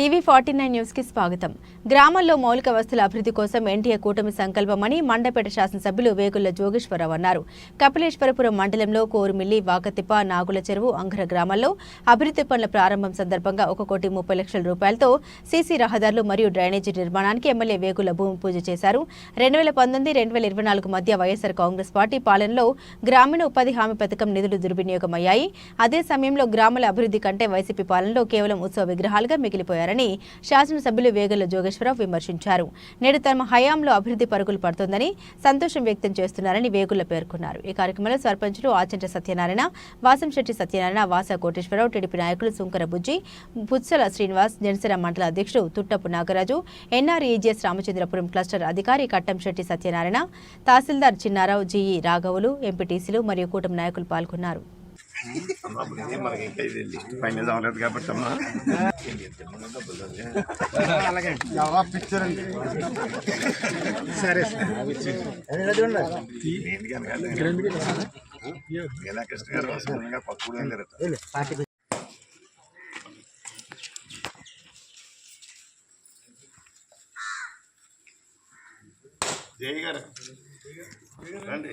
TV forty nine న్యూస్కి స్వాగతం. గ్రామాల్లో మౌలిక వసతుల అభివృద్ధి కోసం ఎన్టీఏ కూటమి సంకల్పమని మండపేట శాసనసభ్యులు వేగుల జోగేశ్వరరావు అన్నారు. కపిలేశ్వరపురం మండలంలో కోరుమిల్లి వాకతిప్ప నాగుల చెరువు అంగర గ్రామాల్లో అభివృద్ధి పనుల ప్రారంభం సందర్భంగా ఒక కోటి ముప్పై లక్షల రూపాయలతో సీసీ రహదారులు మరియు డ్రైనేజీ నిర్మాణానికి ఎమ్మెల్యే వేగుల భూమి పూజ చేశారు. రెండు వేల పంతొమ్మిది రెండు వేల ఇరవై నాలుగు మధ్య వైఎస్ఆర్ కాంగ్రెస్ పార్టీ పాలనలో గ్రామీణ ఉపాధి హామీ పథకం నిధులు దుర్వినియోగమయ్యాయి. అదే సమయంలో గ్రామాల అభివృద్ధి కంటే వైసీపీ పాలనలో కేవలం ఉత్సవ విగ్రహాలుగా మిగిలిపోయారు. చేస్తున్నారని శాసనసభ్యులు వేగల జోగేశ్వరరావు విమర్శించారు. నేడు తమ హయాంలో అభివృద్ధి పరుగులు పడుతోందని సంతోషం వ్యక్తం చేస్తున్నారని వేగుల పేర్కొన్నారు. ఈ కార్యక్రమంలో సర్పంచులు ఆచంట సత్యనారాయణ వాసంశెట్టి సత్యనారాయణ వాస కోటేశ్వరరావు టీడీపీ నాయకులు సుంకర బుజ్జి బుత్సల శ్రీనివాస్ జనసేన మండల అధ్యక్షుడు తుట్టపు నాగరాజు ఎన్ఆర్ఈజీఎస్ రామచంద్రపురం క్లస్టర్ అధికారి కట్టంశెట్టి సత్యనారాయణ తహసీల్దార్ చిన్నారావు జీఈ రాఘవులు ఎంపీటీసీలు మరియు కూటమి నాయకులు పాల్గొన్నారు. మనకి ఇంకా ఇది లిస్ట్ ఫైనల్ అవ్వలేదు కాబట్టి అమ్మా. ఎలా కృష్ణ గారు పక్కూడు జై గారు. రండి.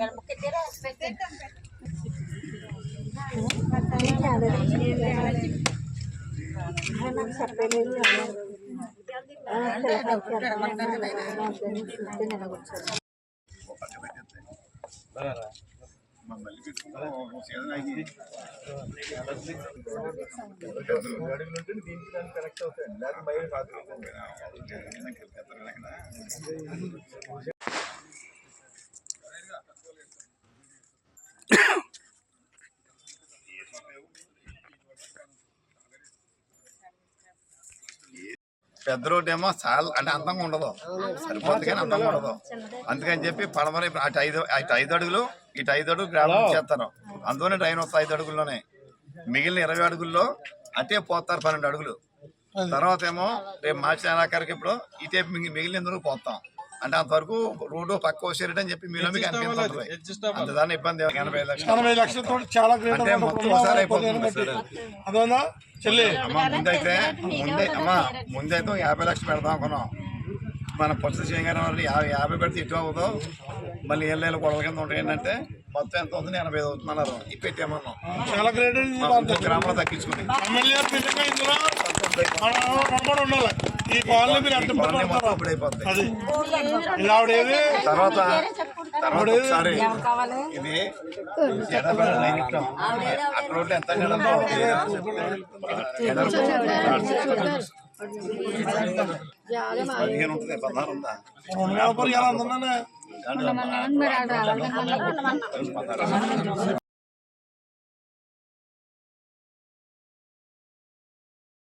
నా జమ్మే గమనిస్తున్నాను మళ్ళీ పెట్టుకుంటాం సీజన్ అయ్యి పెద్ద రోడ్డు ఏమో చాలా అంటే అందంగా ఉండదు. సరిపోతుంది కానీ అందంగా ఉండదు. అందుకని చెప్పి పడమర ఇప్పుడు అటు ఐదు అటు ఐదు అడుగులు ఇటు ఐదు అడుగులు గ్రామం చేస్తారు. అందులోనే డ్రైన్ వస్తాయి ఐదు అడుగుల్లోనే. మిగిలిన ఇరవై అడుగుల్లో అటే పోతారు పన్నెండు అడుగులు. తర్వాత ఏమో రేపు మార్చి నెలాఖరికి ఇప్పుడు ఇటే మిగి- మిగిలినందుకు పోతాం. అంటే అంతవరకు రోడ్డు పక్క వచ్చేరట అని చెప్పి మీలో మీకు అనిపిస్తుంది అంత దాని ఇబ్బంది ఎనభై లక్షలు. ఎనభై లక్షలతో చాలా అంటే మొత్తం ఒకసారి అయిపోతుంది. అదోనా? చెల్లి. అమ్మ ముందైతే ముందే అమ్మ ముందైతే యాభై లక్షలు పెడదాం అనుకున్నాం. మన పొత్త చేయగానే వాళ్ళు యాభై యాభై పెడితే ఇటు అవ్వదు. మళ్ళీ ఏళ్ళ గొడవల కింద ఉంటాయి ఏంటంటే మొత్తం ఎంత అవుతుంది? ఎనభై ఐదు అవుతుందన్నారు ఇవి పెట్టామన్నాం. చాలా గ్రేట్ గ్రామంలో తగ్గించుకుని ఎమ్మెల్యే నిజంగా ఇందులో మన రంబడి ఉండాలి ఈ కాలనీ మీరు ఎంత ఈ పనులు మొత్తం పడతారు అప్పుడు అయిపోతాయి అది ఇది ఆవిడేది తర్వాత తర్వాత ఒకసారి ఇది ఎడబెడ లైన్ ఇట్టాం. అక్కడ ఉంటే ఎంత ఎడలో పదిహేను ఉంటుంది పదహారు ఉందా రెండు వేల పది ఎలా ఉందన్నా కానీ